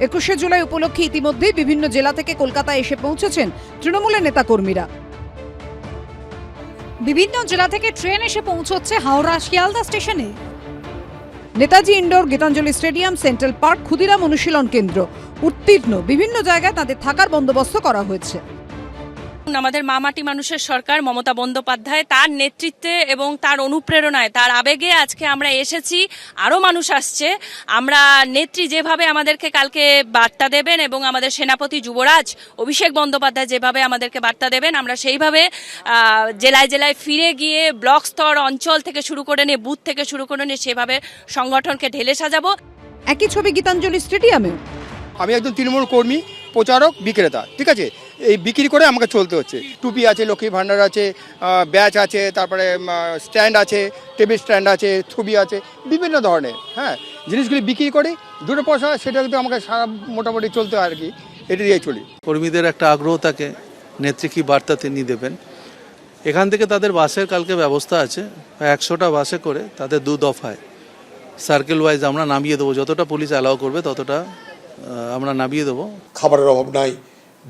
একুশে জুলাই উপলক্ষে ইতিমধ্যেই বিভিন্ন জেলা থেকে কলকাতায় এসে পৌঁছেছেন তৃণমূলের নেতাকর্মীরা। বিভিন্ন জেলা থেকে ট্রেন এসে পৌঁছচ্ছে হাওড়া শিয়ালদা স্টেশনে। Netaji indoor Gitanjali stadium, central park, Khudiram Anushilan Kendra. উত্তীর্ণ, বিভিন্ন জায়গায় তাদের থাকার বন্দোবস্ত করা হয়েছে। আমাদের মামাটি মানুষের সরকার মমতা বন্দ্যোপাধ্যায় তার নেতৃত্বে এবং তার অনুপ্রেরণায় তার আবেগে আজকে আমরা এসেছি আরও মানুষ আসছে। আমরা নেত্রী যেভাবে আমাদেরকে কালকে বার্তা দেবেন এবং আমাদের সেনাপতি যুবরাজ অভিষেক বন্দ্যোপাধ্যায় যেভাবে আমাদেরকে বার্তা দেবেন আমরা সেইভাবে জেলায় জেলায় ফিরে গিয়ে ব্লক স্তর অঞ্চল থেকে শুরু করে নিয়ে বুথ থেকে শুরু করে নিয়ে সেভাবে সংগঠনকে ঢেলে সাজাবো। একই ছবি গীতাঞ্জলি স্টেডিয়ামে আমি একজন তৃণমূল কর্মী প্রচারক বিক্রেতা ঠিক আছে? এই বিক্রি করে আমাকে চলতে হচ্ছে। টুপি আছে লক্ষ্মী ভাণ্ডার আছে ব্যাচ আছে তারপরে স্ট্যান্ড আছে টেবিল স্ট্যান্ড আছে ছবি আছে বিভিন্ন ধরনের হ্যাঁ। জিনিসগুলি বিক্রি করি দুটো পয়সা সেটা কিন্তু আমাকে সারা মোটামুটি চলতে হয় আর কি এটা দিয়ে চলি। কর্মীদের একটা আগ্রহ থাকে নেত্রী কি বার্তা তিনি দেবেন। এখান থেকে তাদের বাসের কালকে ব্যবস্থা আছে একশোটা বাসে করে তাদের দু দফায়। সার্কেল ওয়াইজ আমরা নামিয়ে দেবো যতটা পুলিশ অ্যালাউ করবে ততটা আমরা নামিয়ে দেবো। খাবারের অভাব নাই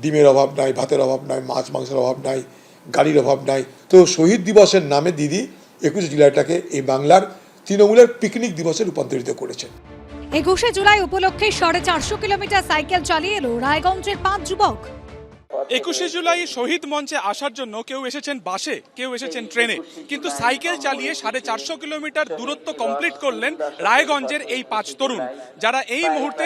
ডিমের অভাব নাই, ভাতের অভাব নাই, মাছ, মাংসের অভাব নাই, গাড়ির অভাব নাই। তো শহীদ দিবসের নামে দিদি একুশে জুলাইটাকে এই বাংলার তৃণমূলের পিকনিক দিবসে রূপান্তরিত করেছেন। একুশে জুলাই উপলক্ষে সাড়ে চারশো কিলোমিটার সাইকেল চালিয়ে এলো রায়গঞ্জের পাঁচ যুবক। একুশে জুলাই শহীদ মঞ্চে আসার জন্য কেউ এসেছেন বাসে, কেউ এসেছেন ট্রেনে। কিন্তু সাইকেল চালিয়ে সাড়ে চারশো কিলোমিটার দূরত্ব কমপ্লিট করলেন রায়গঞ্জের এই পাঁচ তরুণ, যারা এই মুহূর্তে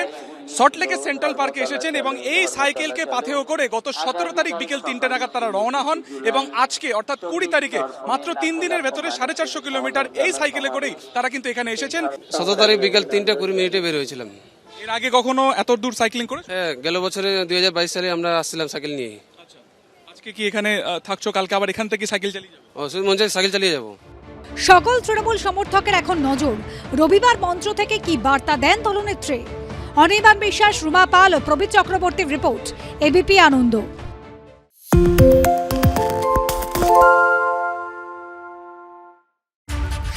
সল্টলেকের সেন্ট্রাল পার্কে এসেছেন এবং এই সাইকেলকে পাথেয় করে গত সতেরো তারিখ বিকেল তিনটে নাগাদ তারা রওনা হন এবং আজকে, অর্থাৎ কুড়ি তারিখে, মাত্র তিন দিনের ভেতরে সাড়ে চারশো কিলোমিটার এই সাইকেলে করেই তারা কিন্তু এখানে এসেছেন। সতেরো তারিখ বিকেল তিনটে কুড়ি মিনিটে বের হয়েছিলাম। এর আগে কখনো এত দূর সাইক্লিং করে হ্যাঁ গেল বছরে দুই হাজার বাইশ সালে আমরা আসছিলাম সাইকেল নিয়ে। আজকে কি এখানে থাকছো? কালকে আবার এখান থেকে সাইকেল চালিয়ে যাবে? ও শুধু সাইকেল চালিয়ে যাব। সকল তৃণমূল সমর্থকের এখন নজর। রবিবার মঞ্চ থেকে কি বার্তা দেন দলনেত্রী? অনির্বাণ বিশ্বাস রুমা পাল ও প্রবীর চক্রবর্তীর রিপোর্ট এবিপি আনন্দ।